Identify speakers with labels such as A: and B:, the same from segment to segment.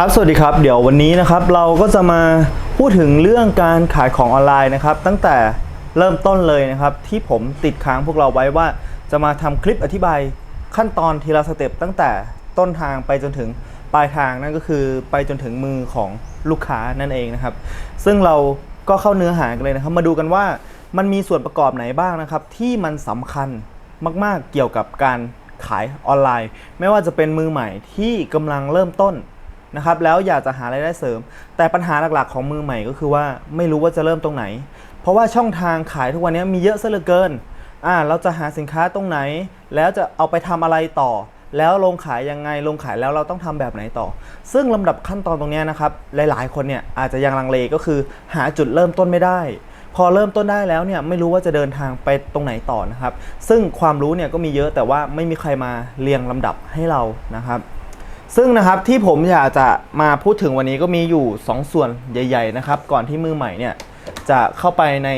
A: ครับ สวัสดีครับ เดี๋ยววันนี้นะครับเราก็จะมาพูดถึงเรื่องการขายของออนไลน์นะครับ ตั้งแต่เริ่มต้นเลยนะครับ ที่ผมติดค้างพวกเราไว้ว่า จะมาทำคลิปอธิบายขั้นตอนทีละสเต็ปตั้งแต่ต้นทางไปจนถึงปลายทางนั่นก็คือไปจนถึงมือของลูกค้านั่นเองนะครับ ซึ่งเราก็เข้าเนื้อหากันเลยนะครับ มาดูกันว่ามันมีส่วนประกอบไหนบ้างนะครับ ที่มันสำคัญมาก ๆเกี่ยวกับการขายออนไลน์ ไม่ว่าจะเป็นมือใหม่ที่กำลังเริ่มต้น นะครับแล้วอยากจะหารายได้เสริม แต่ปัญหาหลักๆของมือใหม่ก็คือว่าไม่รู้ว่าจะเริ่มตรงไหน เพราะว่าช่องทางขายทุกวันนี้มีเยอะซะเหลือเกินอ่าเราจะหาสินค้าตรงไหน แล้วจะเอาไปทำอะไรต่อ แล้วลงขายยังไงลงขายแล้วเราต้องทำแบบไหนต่อ ซึ่งลำดับขั้นตอนตรงนี้นะครับหลายๆ คนเนี่ยอาจจะยังลังเลก็คือ หาจุดเริ่มต้นไม่ได้พอเริ่มต้นได้แล้วเนี่ยไม่รู้ว่าจะเดินทางไปตรงไหนต่อนะครับ ซึ่งความรู้เนี่ยก็มีเยอะแต่ว่าไม่มีใครมาเรียงลำดับให้เรานะครับ ซึ่งนะครับที่ผมอยากจะมาพูดถึงวันนี้ก็มีอยู่ 2 ส่วนใหญ่ ๆ นะครับ ก่อนที่มือใหม่เนี่ยจะเข้าไปใน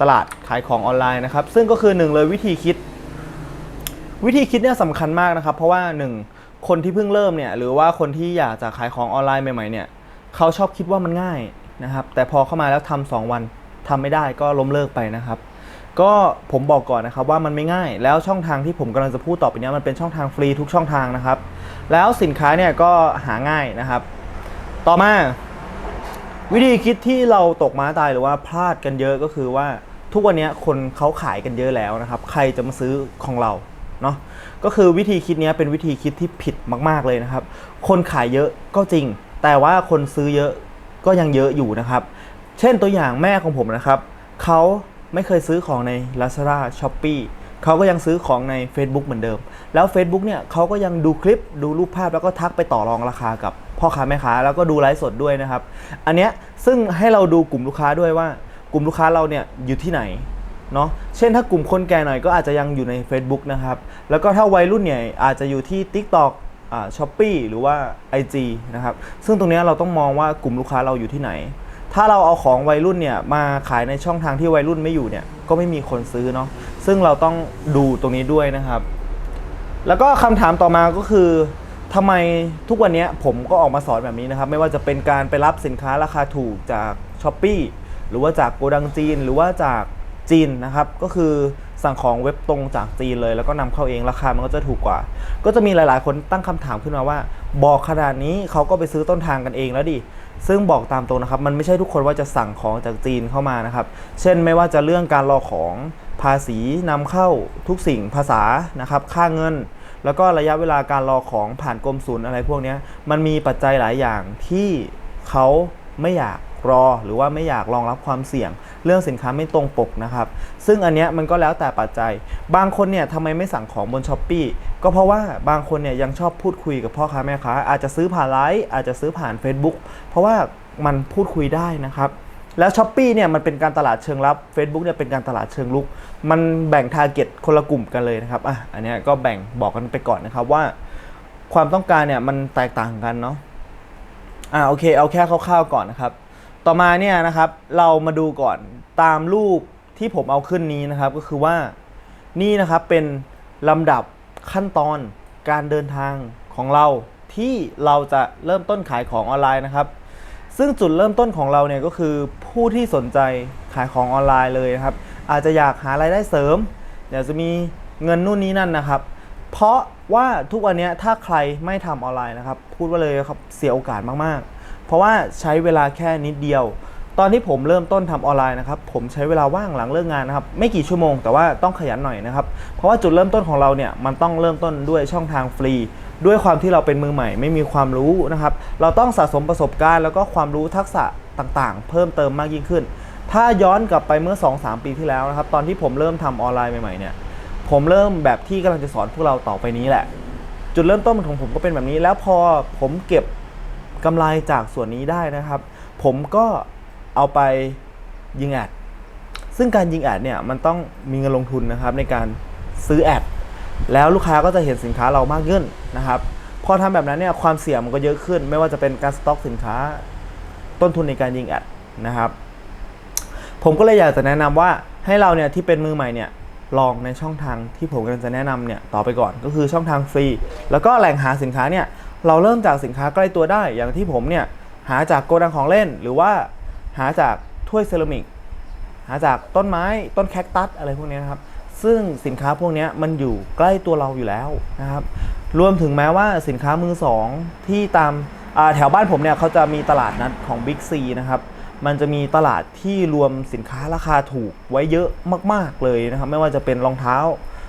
A: ตลาดขายของออนไลน์นะครับ ซึ่งก็คือหนึ่งเลยวิธีคิด วิธีคิดเนี่ยสำคัญมากนะครับ เพราะว่าหนึ่งคนที่เพิ่งเริ่มเนี่ยหรือว่าคนที่อยากจะขายของออนไลน์ใหม่ๆเนี่ยเขาชอบคิดว่ามันง่ายนะครับ แต่พอเข้ามาแล้วทำสองวันทำไม่ได้ก็ล้มเลิกไปนะครับ ก็ผมบอกก่อนนะครับว่ามันไม่ง่าย แล้วช่องทางที่ผมกำลังจะพูดต่อไปนี้มันเป็นช่องทางฟรีทุกช่องทางนะครับ แล้วสินค้าเนี่ยก็หาง่ายนะครับ ต่อมา วิธีคิดที่เราตกม้าตายหรือว่าพลาดกันเยอะก็คือว่าทุกวันนี้คนเขาขายกันเยอะแล้วนะครับ ใครจะมาซื้อของเราเนาะก็คือวิธีคิดนี้เป็นวิธีคิดที่ผิดมาก ๆเลยนะครับ คนขายเยอะก็จริง แต่ว่าคนซื้อเยอะก็ยังเยอะอยู่นะครับ เช่นตัวอย่างแม่ของผมนะครับเขา ไม่เคยซื้อของใน Lazada Shopee เขาก็ยังซื้อของใน Facebook เหมือนเดิม แล้ว Facebook เนี่ยเขาก็ยังดูคลิปดูรูปภาพแล้วก็ทักไปต่อรองราคากับพ่อค้าแม่ค้าแล้วก็ดูไลฟ์สดด้วยนะครับ อันเนี้ยซึ่งให้เราดูกลุ่มลูกค้าด้วยว่ากลุ่มลูกค้าเราเนี่ยอยู่ที่ไหนเนาะเช่นถ้ากลุ่มคนแก่หน่อยก็อาจจะยังอยู่ใน Facebook นะครับแล้วก็ถ้าวัยรุ่นเนี่ยอาจจะอยู่ที่ TikTok อ่าช้อปปีหรือว่า IG นะครับ ซึ่งตรงเนี้ยเราต้องมองว่ากลุ่มลูกค้าเราอยู่ที่ไหน ถ้าเราเอาของวัยรุ่นเนี่ยมาขายในช่องทางที่วัยรุ่นไม่อยู่เนี่ยก็ไม่มีคนซื้อเนาะซึ่งเราต้องดูตรงนี้ด้วยนะครับ แล้วก็คำถามต่อมาก็คือทำไมทุกวันนี้ผมก็ออกมาสอนแบบนี้นะครับ ไม่ว่าจะเป็นการไปรับสินค้าราคาถูกจากช้อปปีหรือว่าจากโกดังจีนหรือว่าจากจีนนะครับ ก็คือสั่งของเว็บตรงจากจีนเลย แล้วก็นำเข้าเองราคามันก็จะถูกกว่า ก็จะมีหลาย ๆ คนตั้งคำถามขึ้นมาว่า บอกขนาดนี้เขาก็ไปซื้อต้นทางกันเองแล้วดิ ซึ่งบอกตามตรงนะครับ มันไม่ใช่ทุกคนว่าจะสั่งของจากจีนเข้ามานะครับ เช่นไม่ว่าจะเรื่องการรอของภาษีนำเข้าทุกสิ่งภาษานะครับ ค่าเงิน แล้วก็ระยะเวลาการรอของผ่านกรมศุลอะไรพวกนี้มันมีปัจจัยหลายอย่างที่เขาไม่อยากรอหรือว่าไม่อยากรองรับความเสี่ยง เรื่องสินค้าไม่ตรงปกนะครับ ซึ่งอันเนี้ยมันก็แล้วแต่ปัจจัย บางคนเนี่ยทำไมไม่สั่งของบนช้อปปีก็เพราะว่าบางคนเนี่ยยังชอบพูดคุยกับพ่อค้าแม่ค้า อาจจะซื้อผ่านไลฟ์อาจจะซื้อผ่าน Facebook เพราะว่ามันพูดคุยได้นะครับแล้วช้อปปีเนี่ยมันเป็นการตลาดเชิงรับ Facebook เนี่ยเป็นการตลาดเชิงลุก มันแบ่งทาร์เก็ตคนละกลุ่มกันเลยนะครับอะอันเนี้ยก็แบ่งบอกกันไปก่อนนะครับว่า ความต้องการเนี่ยมันแตกต่างกันเนาะอ่าโอเคเอาแค่คร่าวๆก่อนนะครับ ต่อมาเนี่ยนะครับเรามาดูก่อนตามรูปที่ผมเอาขึ้นนี้นะครับ ก็คือว่านี่นะครับเป็นลำดับขั้นตอนการเดินทางของเราที่เราจะเริ่มต้นขายของออนไลน์นะครับ ซึ่งจุดเริ่มต้นของเราเนี่ยก็คือผู้ที่สนใจขายของออนไลน์เลยนะครับ อาจจะอยากหารายได้เสริมอยากจะมีเงินนู่นนี้นั่นนะครับ เพราะว่าทุกวันนี้ถ้าใครไม่ทำออนไลน์นะครับ พูดว่าเลยครับเสียโอกาสมากๆ เพราะว่าใช้เวลาแค่นิดเดียว ตอนที่ผมเริ่มต้นทำออนไลน์นะครับ ผมใช้เวลาว่างหลังเลิกงานนะครับ ไม่กี่ชั่วโมงแต่ว่าต้องขยันหน่อยนะครับ เพราะว่าจุดเริ่มต้นของเราเนี่ยมันต้องเริ่มต้นด้วยช่องทางฟรี ด้วยความที่เราเป็นมือใหม่ ไม่มีความรู้นะครับ เราต้องสะสมประสบการณ์แล้วก็ความรู้ทักษะต่างๆ เพิ่มเติมมากยิ่งขึ้น ถ้าย้อนกลับไปเมื่อ 2-3 ปีที่แล้วนะครับ ตอนที่ผมเริ่มทำออนไลน์ใหม่ๆเนี่ย ผมเริ่มแบบที่กำลังจะสอนพวกเราต่อไปนี้แหละ จุดเริ่มต้นของผมก็เป็นแบบนี้ แล้วพอผมเก็บ กำไรจากส่วนนี้ได้นะครับ ผมก็เอาไปยิงแอด ซึ่งการยิงแอดเนี่ยมันต้องมีเงินลงทุนนะครับในการซื้อแอด แล้วลูกค้าก็จะเห็นสินค้าเรามากขึ้นนะครับ พอทำแบบนั้นเนี่ยความเสี่ยงมันก็เยอะขึ้น ไม่ว่าจะเป็นการสต็อกสินค้า ต้นทุนในการยิงแอดนะครับ ผมก็เลยอยากจะแนะนำว่าให้เราเนี่ยที่เป็นมือใหม่เนี่ยลองในช่องทางที่ผมกำลังจะแนะนำเนี่ยต่อไปก่อนก็คือช่องทางฟรี แล้วก็แหล่งหาสินค้าเนี่ย เราเริ่มจากสินค้าใกล้ตัวได้ อย่างที่ผมเนี่ยหาจากโกดังของเล่น หรือว่าหาจากถ้วยเซรามิก หาจากต้นไม้ต้นแคคตัสอะไรพวกนี้นะครับ ซึ่งสินค้าพวกนี้มันอยู่ใกล้ตัวเราอยู่แล้วนะครับ รวมถึงแม้ว่าสินค้ามือสองที่ตามแถวบ้านผมเนี่ยเขาจะมีตลาดนัดของ Big C นะครับ มันจะมีตลาดที่รวมสินค้าราคาถูกไว้เยอะมาก ๆเลยนะครับ ไม่ว่าจะเป็นรองเท้า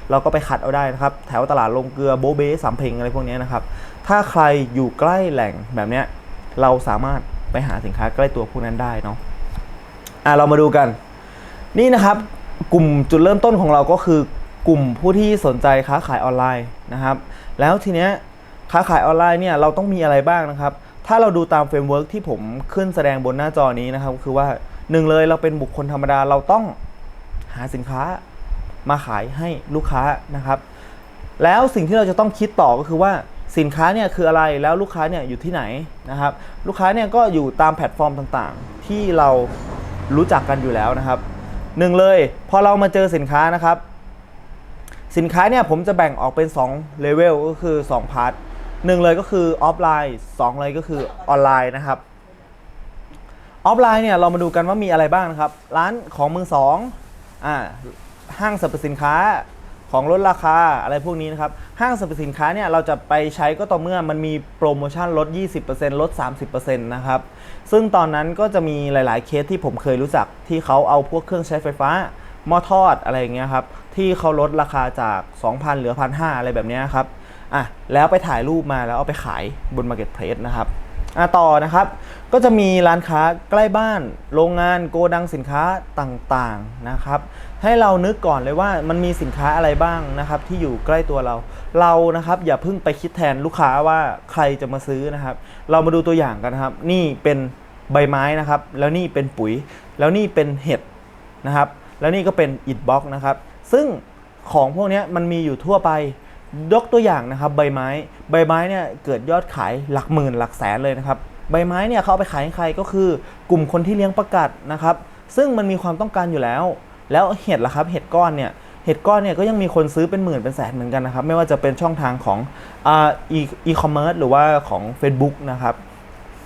A: เราก็ไปขัดเอาได้นะครับ แถวตลาดลงเกลือโบเบ้สามเพลงอะไรพวกนี้นะครับ ถ้าใครอยู่ใกล้แหล่งแบบเนี้ยเราสามารถไปหาสินค้าใกล้ตัวพวกนั้นได้เนาะอะเรามาดูกัน นี่นะครับกลุ่มจุดเริ่มต้นของเราก็คือกลุ่มผู้ที่สนใจค้าขายออนไลน์นะครับ แล้วทีเนี้ยค้าขายออนไลน์เนี่ยเราต้องมีอะไรบ้างนะครับ ถ้าเราดูตามเฟรมเวิร์กที่ผมขึ้นแสดงบนหน้าจอนี้นะครับคือว่าหนึ่งเลยเราเป็นบุคคลธรรมดาเราต้องหาสินค้ามาขายให้ลูกค้านะครับ แล้วสิ่งที่เราจะต้องคิดต่อก็คือว่า สินค้าเนี่ยคืออะไรแล้วลูกค้าเนี่ยอยู่ที่ไหนนะครับ ลูกค้าเนี่ยก็อยู่ตามแพลตฟอร์มต่างๆ ที่เรารู้จักกันอยู่แล้วนะครับหนึ่งเลยพอเรามาเจอสินค้านะครับ สินค้าเนี่ยผมจะแบ่งออกเป็น2เลเวลก็คือ2พาร์ทหนึ่งเลยก็คือออฟไลน์สองเลยก็คือออนไลน์นะครับออฟไลน์เนี่ยเรามาดูกันว่ามีอะไรบ้างนะครับ ร้านของมือสองอ่าห้างสรรพสินค้า ของลดราคาอะไรพวกนี้นะครับ ห้างสรรพสินค้าเนี่ยเราจะไปใช้ก็ต่อเมื่อมันมีโปรโมชั่นลด 20%ลด 30%นะครับ ซึ่งตอนนั้นก็จะมีหลาย ๆ เคสที่ผมเคยรู้จักที่เขาเอาพวกเครื่องใช้ไฟฟ้าหม้อทอดอะไรอย่างเงี้ยครับ ที่เขาลดราคาจาก 2,000 เหลือ 1,500 อะไรแบบนี้ครับอะแล้วไปถ่ายรูปมาแล้วเอาไปขายบน Marketplace นะครับอะต่อนะครับ ก็จะมีร้านค้าใกล้บ้าน โรงงานโกดังสินค้าต่างๆนะครับ ให้เรานึกก่อนเลยว่ามันมีสินค้าอะไรบ้างนะครับ ที่อยู่ใกล้ตัวเรา เรานะครับอย่าเพิ่งไปคิดแทนลูกค้าว่าใครจะมาซื้อนะครับ เรามาดูตัวอย่างกันนะครับ นี่เป็นใบไม้นะครับ แล้วนี่เป็นปุ๋ย แล้วนี่เป็นเห็ดนะครับ แล้วนี่ก็เป็นอิฐบล็อกนะครับ ซึ่งของพวกนี้มันมีอยู่ทั่วไปยกตัวอย่างนะครับ ใบไม้ ใบไม้เนี่ยเกิดยอดขายหลักหมื่นหลักแสนเลยนะครับ ใบไม้เนี่ยเขาเอาไปขายให้ใครก็คือกลุ่มคนที่เลี้ยงประกัดนะครับ ซึ่งมันมีความต้องการอยู่แล้ว แล้วเห็ดล่ะครับเห็ดก้อนเนี่ยเห็ดก้อนเนี่ยก็ยังมีคนซื้อเป็นหมื่นเป็นแสนเหมือนกันนะครับ ไม่ว่าจะเป็นช่องทางของอีคอมเมิร์ซหรือว่าของ Facebook นะครับ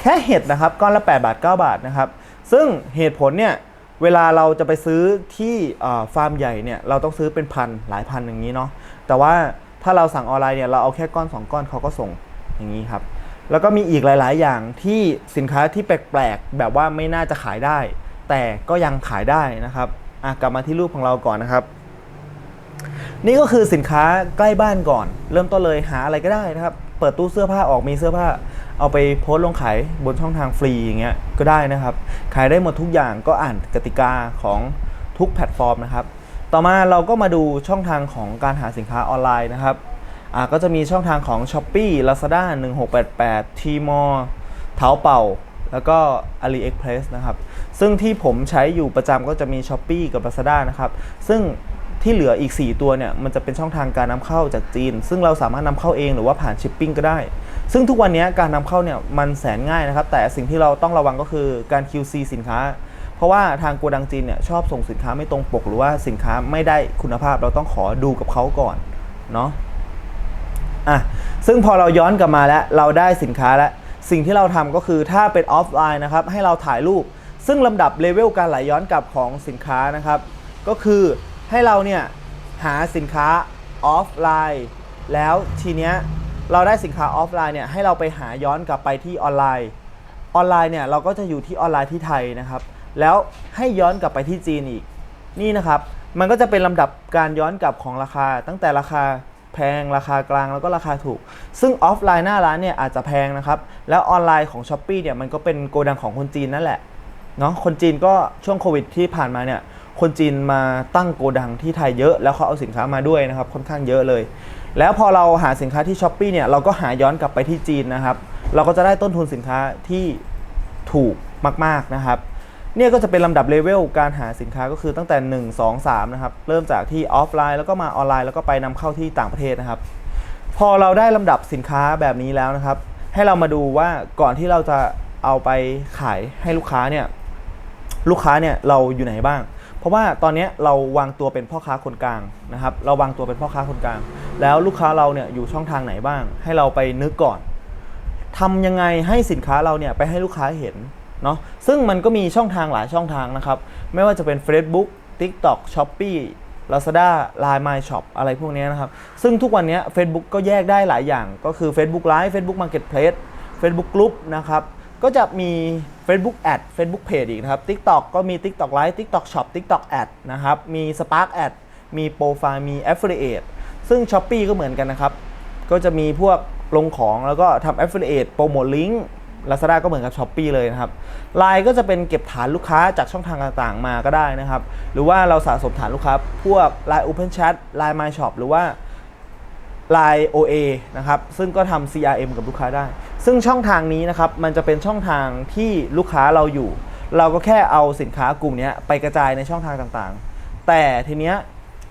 A: แค่เห็ดนะครับก้อนละ 8 บาท 9 บาทนะครับ ซึ่งเหตุผลเนี่ยเวลาเราจะไปซื้อที่ฟาร์มใหญ่เนี่ยเราต้องซื้อเป็นพันหลายพันอย่างนี้เนาะแต่ว่าถ้าเราสั่งออนไลน์เนี่ยเราเอาแค่ก้อน 2 ก้อนเขาก็ส่งอย่างนี้ครับแล้วก็มีอีกหลาย ๆ อย่างที่สินค้าที่แปลก ๆ แบบว่าไม่น่าจะขายได้ แต่ก็ยังขายได้นะครับ อะกลับมาที่รูปของเราก่อนนะครับ นี่ก็คือสินค้าใกล้บ้านก่อน เริ่มต้นเลยหาอะไรก็ได้นะครับ เปิดตู้เสื้อผ้าออกมีเสื้อผ้า เอาไปโพสต์ลงขายบนช่องทางฟรีอย่างเงี้ยก็ได้นะครับ ขายได้หมดทุกอย่างก็อ่านกติกาของทุกแพลตฟอร์มนะครับ ต่อมาเราก็มาดูช่องทางของการหาสินค้าออนไลน์นะครับอ่าก็จะมีช่องทางของ s h อ p e e Lazada 1688 Tmall เท้าเป่า แล้วก็ AliExpress นะครับ ซึ่งที่ผมใช้อยู่ประจำก็จะมี s h อ p e e กับ Lazada นะครับ ซึ่งที่เหลืออีก 4 ตัวเนี่ยมันจะเป็นช่องทางการนำเข้าจากจีน ซึ่งเราสามารถนำเข้าเองหรือว่าผ่านชิปปิ้งก็ได้ ซึ่งทุกวันนี้การนำเข้าเนี่ยมันแสนง่ายนะครับ แต่สิ่งที่เราต้องระวังก็คือการ QC สินค้า เพราะว่าทางโกดังจีนเนี่ยชอบส่งสินค้าไม่ตรงปก หรือว่าสินค้าไม่ได้คุณภาพเราต้องขอดูกับเขาก่อนเนาะอะซึ่งพอเราย้อนกลับมาแล้วเราได้สินค้าแล้วสิ่งที่เราทำก็คือถ้าเป็นออฟไลน์นะครับให้เราถ่ายรูป ซึ่งลำดับเลเวลการไหลย้อนกลับของสินค้านะครับ ก็คือให้เราเนี่ยหาสินค้าออฟไลน์แล้วทีเนี้ยเราได้สินค้าออฟไลน์เนี่ยให้เราไปหาย้อนกลับไปที่ออนไลน์ ออนไลน์เนี่ยเราก็จะอยู่ที่ออนไลน์ที่ไทยนะครับ แล้วให้ย้อนกลับไปที่จีนอีก นี่นะครับ มันก็จะเป็นลำดับการย้อนกลับของราคา ตั้งแต่ราคาแพงราคากลางแล้วก็ราคาถูก ซึ่งออฟไลน์หน้าร้านเนี่ยอาจจะแพงนะครับ แล้วออนไลน์ของ s h อ p e e เนี่ยมันก็เป็นโกดังของคนจีนนั่นแหละ เนาะคนจีนก็ช่วงโควิดที่ผ่านมาเนี่ยคนจีนมาตั้งโกดังที่ไทยเยอะ แล้วเขาเอาสินค้ามาด้วยนะครับค่อนข้างเยอะเลย แล้วพอเราหาสินค้าที่ s h อ p e e เนี่ยเราก็หาย้อนกลับไปที่จีนนะครับ เราก็จะได้ต้นทุนสินค้าที่ถูกมากๆนะครับเนี่ยก็จะเป็นลำดับเลเวลการหาสินค้าก็คือตั้งแต่ 1 2 3นะครับเริ่มจากที่ออฟไลน์แล้วก็มาออนไลน์แล้วก็ไปนำเข้าที่ต่างประเทศนะครับ พอเราได้ลำดับสินค้าแบบนี้แล้วนะครับ ให้เรามาดูว่าก่อนที่เราจะเอาไปขายให้ลูกค้าเนี่ย ลูกค้าเนี่ยเราอยู่ไหนบ้าง เพราะว่าตอนนี้เราวางตัวเป็นพ่อค้าคนกลางนะครับเราวางตัวเป็นพ่อค้าคนกลาง แล้วลูกค้าเราเนี่ยอยู่ช่องทางไหนบ้าง ให้เราไปนึกก่อนทำยังไงให้สินค้าเราเนี่ยไปให้ลูกค้าเห็นเนาะซึ่งมันก็มีช่องทางหลายช่องทางนะครับ ไม่ว่าจะเป็น Facebook TikTok Shopee Lazada Line My Shop อะไรพวกนี้นะครับ ซึ่งทุกวันนี้ Facebook ก็แยกได้หลายอย่าง ก็คือ Facebook Live Facebook Marketplace Facebook Group นะครับ ก็จะมี Facebook Ad Facebook Page อีกนะครับ TikTok ก็มี TikTok Live TikTok Shop TikTok Ad นะครับ มี Spark Ad มีโปรไฟล์มี Affiliate ซึ่ง Shopee ก็เหมือนกันนะครับ ก็จะมีพวกลงของแล้วก็ทำ Affiliate โปรโมทลิงก์ Lazada ก็เหมือนกับ Shopee เลยนะครับ Line ก็จะเป็นเก็บฐานลูกค้าจากช่องทางต่างๆ มาก็ได้นะครับ หรือว่าเราสะสมฐานลูกค้า พวก Line Open Chat Line My Shop หรือว่า Line OA นะครับ ซึ่งก็ทำ CRM กับลูกค้าได้ ซึ่งช่องทางนี้นะครับมันจะเป็นช่องทางที่ลูกค้าเราอยู่ เราก็แค่เอาสินค้ากลุ่มนี้ไปกระจายในช่องทางต่างๆ แต่ทีเนี้ย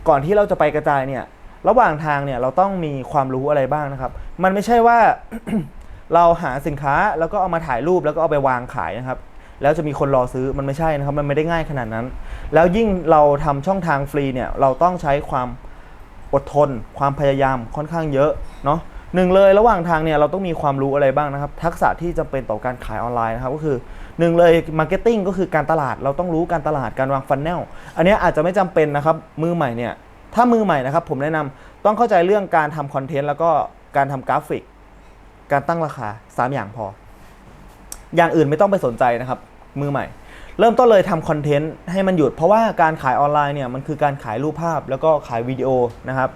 A: ก่อนที่เราจะไปกระจายเนี่ยระหว่างทางเนี่ยเราต้องมีความรู้อะไรบ้างนะครับ มันไม่ใช่ว่า เราหาสินค้าแล้วก็เอามาถ่ายรูปแล้วก็เอาไปวางขายนะครับ แล้วจะมีคนรอซื้อมันไม่ใช่นะครับ มันไม่ได้ง่ายขนาดนั้น แล้วยิ่งเราทำช่องทางฟรีเนี่ยเราต้องใช้ความอดทน ความพยายามค่อนข้างเยอะเนาะ หนึ่งเลยระหว่างทางเนี่ยเราต้องมีความรู้อะไรบ้างนะครับ ทักษะที่จำเป็นต่อการขายออนไลน์นะครับก็คือหนึ่งเลยมาร์เก็ตติ้งก็คือการตลาดเราต้องรู้การตลาดการวางฟันแนลอันนี้อาจจะไม่จำเป็นนะครับมือใหม่เนี่ยถ้ามือใหม่นะครับผมแนะนำต้องเข้าใจเรื่องการทำคอนเทนต์แล้วก็การทำกราฟิก การตั้งราคา 3 อย่างพอ อย่างอื่นไม่ต้องไปสนใจนะครับ มือใหม่ เริ่มต้นเลยทำคอนเทนต์ให้มันหยุด เพราะว่าการขายออนไลน์เนี่ยมันคือการขายรูปภาพแล้วก็ขายวิดีโอนะครับ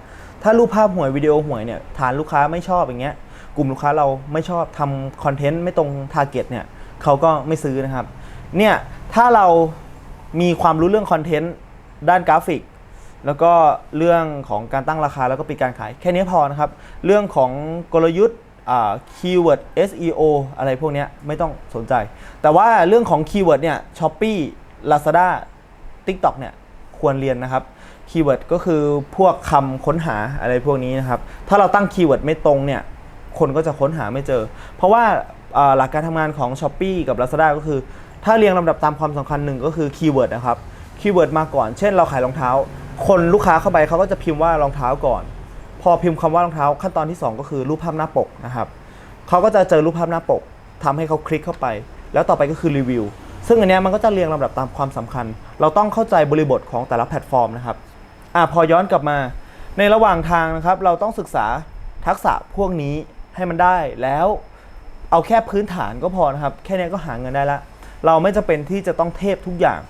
A: ถ้ารูปภาพห่วยวิดีโอห่วยเนี่ยฐานลูกค้าไม่ชอบอย่างเงี้ยกลุ่มลูกค้าเราไม่ชอบทำคอนเทนต์ไม่ตรงทาร์เก็ตเนี่ยเขาก็ไม่ซื้อนะครับเนี่ยถ้าเรามีความรู้เรื่องคอนเทนต์ด้านกราฟิก แล้วก็เรื่องของการตั้งราคาแล้วก็ปิดการขาย แค่นี้พอนะครับ เรื่องของกลยุทธ์คีย์เวิร์ด SEO อะไรพวกเนี้ยไม่ต้องสนใจ แต่ว่าเรื่องของคีย์เวิร์ดเนี่ย Shopee Lazada TikTok เนี่ยควรเรียนนะครับ คีย์เวิร์ดก็คือพวกคำค้นหาอะไรพวกนี้นะครับ ถ้าเราตั้งคีย์เวิร์ดไม่ตรงเนี่ย คนก็จะค้นหาไม่เจอ เพราะว่าหลักการทำงานของ s h อ p e e กับ Lazada ก็คือ ถ้าเรียงลำดับตามความสำคัญหนึ่งก็คือคีย์เวิร์ดนะครับ คีย์เวิร์ดมาก่อน เช่นเราขายรองเท้า คนลูกค้าเข้าไปเขาก็จะพิมพ์ว่ารองเท้าก่อน พอพิมพ์คำว่ารองเท้า ขั้นตอนที่ 2 ก็คือรูปภาพหน้าปกนะครับเขาก็จะเจอรูปภาพหน้าปกทำให้เขาคลิกเข้าไป แล้วต่อไปก็คือรีวิวซึ่งอันเนี้ยมันก็จะเรียงลำดับตามความสำคัญ เราต้องเข้าใจบริบทของแต่ละแพลตฟอร์มนะครับ อะพอย้อนกลับมา ในระหว่างทางนะครับ เราต้องศึกษาทักษะพวกนี้ให้มันได้แล้วเอาแค่พื้นฐานก็พอนะครับ แค่นี้ก็หาเงินได้ละ เราไม่จะเป็นที่จะต้องเทพทุกอย่าง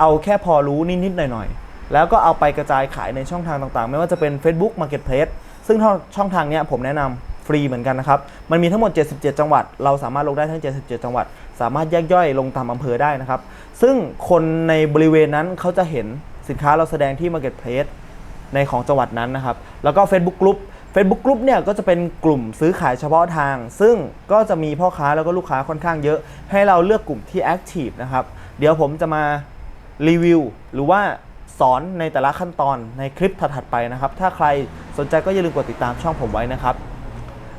A: เอาแค่พอรู้นิดๆหน่อยๆ แล้วก็เอาไปกระจายขายในช่องทางต่างๆ ไม่ว่าจะเป็น Facebook Marketplace ซึ่งช่องทางเนี้ยผมแนะนำฟรีเหมือนกันนะครับ มันมีทั้งหมด 77 จังหวัด เราสามารถลงได้ทั้ง 77 จังหวัด สามารถแยกย่อยลงตามอำเภอได้นะครับ ซึ่งคนในบริเวณนั้นเขาจะเห็น สินค้าเราแสดงที่ Marketplace ในของจังหวัดนั้นนะครับ แล้วก็ Facebook Group Facebook Group เนี่ยก็จะเป็นกลุ่มซื้อขายเฉพาะทาง ซึ่งก็จะมีพ่อค้าแล้วก็ลูกค้าค่อนข้างเยอะ ให้เราเลือกกลุ่มที่ Active นะครับ เดี๋ยวผมจะมารีวิวหรือว่าสอนในแต่ละขั้นตอนในคลิปถัดๆไปนะครับ ถ้าใครสนใจก็อย่าลืมกดติดตามช่องผมไว้นะครับ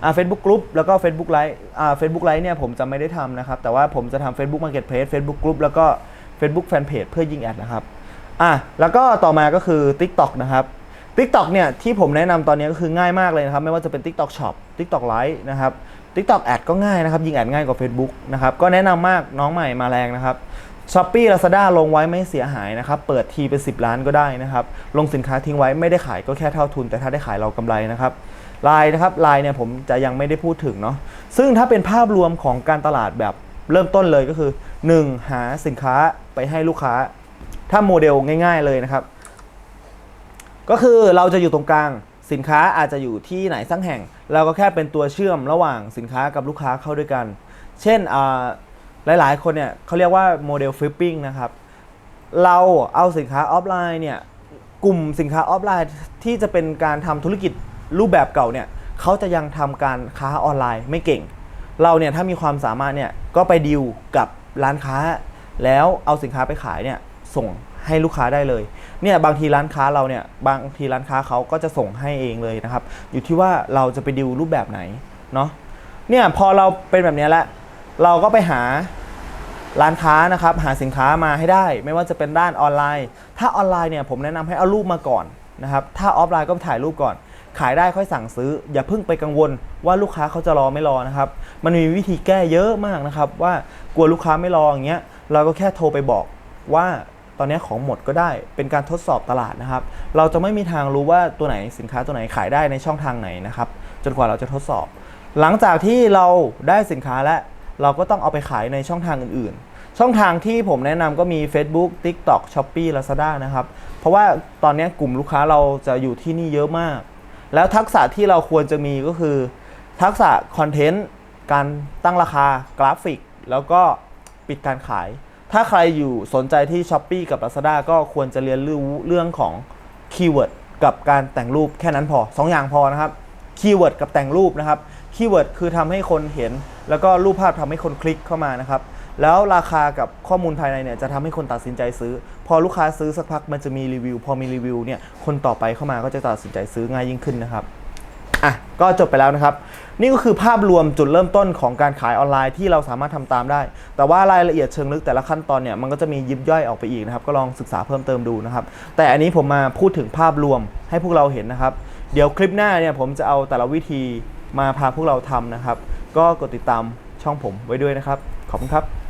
A: อ่า Facebook Group แล้วก็ Facebook Live อ่า Facebook Live เนี่ยผมจะไม่ได้ทำนะครับ แต่ว่าผมจะทำ Facebook Marketplace Facebook Group แล้วก็ Facebook Fanpage เพื่อยิงแอดนะครับ อะแล้วก็ต่อมาก็คือ TikTok นะครับ TikTok เนี่ยที่ผมแนะนำตอนนี้ก็คือง่ายมากเลยนะครับ ไม่ว่าจะเป็น TikTok Shop TikTok Live นะครับ TikTok Ad ก็ง่ายนะครับ ยิงแอดง่ายกว่า Facebook นะครับก็แนะนำมากน้องใหม่มาแรงนะครับ Shopee Lazada ลงไว้ไม่เสียหายนะครับ เปิดทีเป็น10 ล้านก็ได้นะครับ ลงสินค้าทิ้งไว้ไม่ได้ขายก็แค่เท่าทุน แต่ถ้าได้ขายเรากำไรนะครับไลน์นะครับไลน์เนี่ยผมจะยังไม่ได้พูดถึงเนาะซึ่งถ้าเป็นภาพรวมของการตลาดแบบเริ่มต้นเลยก็คือ 1. หาสินค้าไปให้ลูกค้า ถ้าโมเดลง่าย ๆเลยนะครับ ก็คือเราจะอยู่ตรงกลาง สินค้าอาจจะอยู่ที่ไหนสักแห่ง เราก็แค่เป็นตัวเชื่อมระหว่างสินค้ากับลูกค้าเข้าด้วยกัน เช่นหลายๆ คนเนี่ยเขาเรียกว่าโมเดลฟลิปปิ้งนะครับ เราเอาสินค้าออฟไลน์เนี่ยกลุ่มสินค้าออฟไลน์ที่จะเป็นการทำธุรกิจรูปแบบเก่าเนี่ยเขาจะยังทำการค้าออนไลน์ไม่เก่ง เราเนี่ยถ้ามีความสามารถเนี่ยก็ไปดีลกับร้านค้า แล้วเอาสินค้าไปขายเนี่ย ส่งให้ลูกค้าได้เลยเนี่ยบางทีร้านค้าเราเนี่ยบางทีร้านค้าเขาก็จะส่งให้เองเลยนะครับ อยู่ที่ว่าเราจะไปดิวรูปแบบไหนเนาะเนี่ยพอเราเป็นแบบนี้แล้วเราก็ไปหาร้านค้านะครับ หาสินค้ามาให้ได้ ไม่ว่าจะเป็นด้านออนไลน์ ถ้าออนไลน์เนี่ยผมแนะนำให้เอารูปมาก่อนนะครับถ้าออฟไลน์ก็ถ่ายรูปก่อน ขายได้ค่อยสั่งซื้อ อย่าเพิ่งไปกังวลว่าลูกค้าเขาจะรอไม่รอนะครับ มันมีวิธีแก้เยอะมากนะครับ ว่ากลัวลูกค้าไม่รออย่างเงี้ยเราก็แค่โทรไปบอกว่า อนนี้ของหมดก็ได้เป็นการทดสอบตลาดนะครับ เราจะไม่มีทางรู้ว่าตัวไหนสินค้าตัวไหนขายได้ในช่องทางไหนนะครับ จนกว่าเราจะทดสอบ หลังจากที่เราได้สินค้าแล้วเราก็ต้องเอาไปขายในช่องทางอื่นๆ ช่องทางที่ผมแนะนำก็มี Facebook TikTok Shopee Lazada นะครับ เพราะว่าตอนนี้กลุ่มลูกค้าเราจะอยู่ที่นี่เยอะมาก แล้วทักษะที่เราควรจะมีก็คือ ทักษะคอนเทนต์การตั้งราคากราฟิก แล้วก็ปิดการขาย ถ้าใครอยู่สนใจที่ s h อ p e e กับ Lazada ก็ควรจะเรียนรู้เรื่องของคีย์เวิร์ดกับการแต่งรูปแค่นั้นพอ 2อย่างพอนะครับคีย์เวิร์ดกับแต่งรูปนะครับคีย์เวิร์ดคือทำให้คนเห็น แล้วก็รูปภาพทำให้คนคลิกเข้ามานะครับแล้วราคากับข้อมูลภายในเนี่ยจะทำให้คนตัดสินใจซื้อ พอลูกค้าซื้อสักพักมันจะมีรีวิว พอมีรีวิวเนี่ยคนต่อไปเข้ามาก็จะตัดสินใจซื้อง่ายยิ่งขึ้นนะครับ อะก็จบไปแล้วนะครับ นี่ก็คือภาพรวมจุดเริ่มต้นของการขายออนไลน์ที่เราสามารถทำตามได้ แต่ว่ารายละเอียดเชิงลึกแต่ละขั้นตอนเนี่ยมันก็จะมียิบย่อยออกไปอีกนะครับ ก็ลองศึกษาเพิ่มเติมดูนะครับ แต่อันนี้ผมมาพูดถึงภาพรวมให้พวกเราเห็นนะครับ เดี๋ยวคลิปหน้าเนี่ยผมจะเอาแต่ละวิธีมาพาพวกเราทำนะครับ ก็กดติดตามช่องผมไว้ด้วยนะครับ ขอบคุณครับ